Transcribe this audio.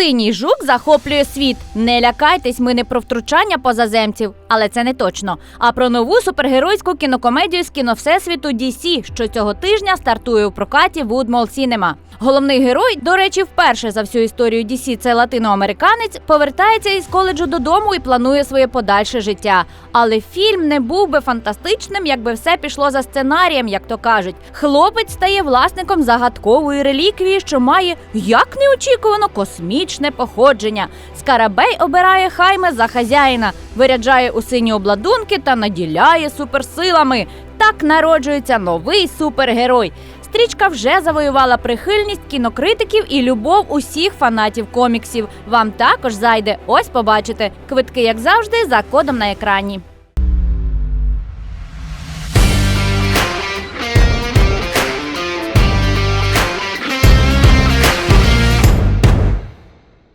Синій жук захоплює світ. Не лякайтесь, ми не про втручання позаземців, але це не точно. А про нову супергеройську кінокомедію з кіно Всесвіту DC, що цього тижня стартує у прокаті Woodmall Cinema. Головний герой, до речі, вперше за всю історію DC це латиноамериканець, повертається із коледжу додому і планує своє подальше життя. Але фільм не був би фантастичним, якби все пішло за сценарієм, як то кажуть. Хлопець стає власником загадкової реліквії, що має як неочікувано космічне походження. Скарабей обирає хайме за хазяїна, виряджає у сині обладунки та наділяє суперсилами. Так народжується новий супергерой. Стрічка вже завоювала прихильність кінокритиків і любов усіх фанатів коміксів. Вам також зайде. Ось побачите. Квитки, як завжди, за кодом на екрані.